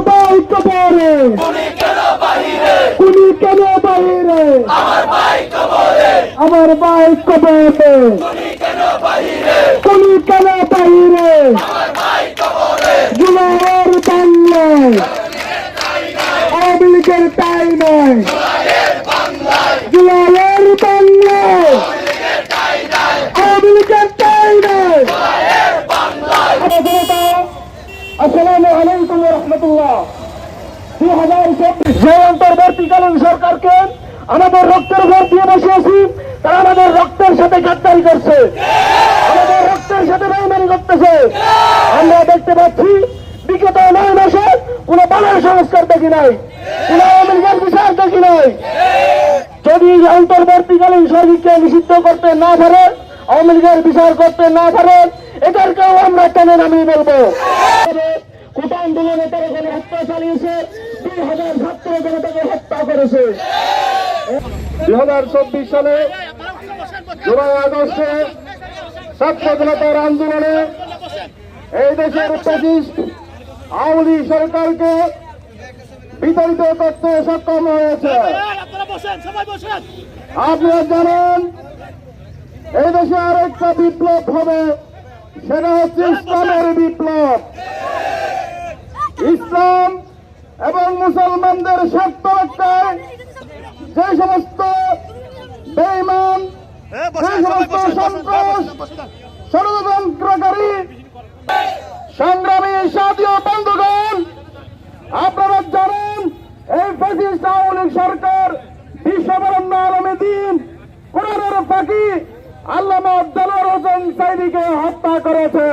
ভাই কবরে? কুনি কেন বাহিরে? আমার ভাই কবরে। কুনি কেন বাহিরে? জুলাইয়ের বাংলায় আওয়ামী লীগের টাইম। নয় জুলাইয়ের বাংলায় আওয়ামী লীগের তাই নয় আসসালামু আলাইকুম রহমতুল্লাহ অন্তর্বর্তীকালীন সরকারকে আমাদের রক্তের ভোট দিয়ে বসিয়েছি, তারা আমাদের রক্তের সাথে গাদ্দারি করছে। আমাদের রক্তের সাথে বেইমানি করতেছে। আমরা দেখতে পাচ্ছি, বিগত নয় মাসে কোন বানের সংস্কার দেখি নাই, কোন লীগের বিচার দেখি নাই। যদি অন্তর্বর্তীকালীন সরকারকে নিষিদ্ধ করতে না পারে লীগের বিচার করতে না পারে, এদেরকেও আমরা টেনে নামিয়ে বলব কোটা আন্দোলনে তারা এখানে হত্যা চালিয়েছে দুই হত্যা করেছে। দুই হাজার চব্বিশ সালে জুলাই আগস্টে ছাত্র জনতার আন্দোলনে এই দেশের ফ্যাসিস্ট আওয়ামী সরকারকে বিতাড়িত করতে সক্ষম হয়েছে। আপনারা জানেন, এই দেশে আরেকটা বিপ্লব হবে, সেটা হচ্ছে ইসলামের বিপ্লব। ইসলাম এবং মুসলমানদের স্বার্থ রক্ষায় যে সমস্ত বেইমান যে সমস্ত সন্ত্রাস ষড়যন্ত্রকারী সংগ্রামী সাদীয় বন্ধুগণ আপনারা জানেন এই ফ্যাসিস্ট আওয়ামী সরকার বিশ্ববরণ্য আলমী দিন কোরআনের ফাঁকি আল্লামা দেলোয়ার হোসেন সাইদিকে হত্যা করেছে।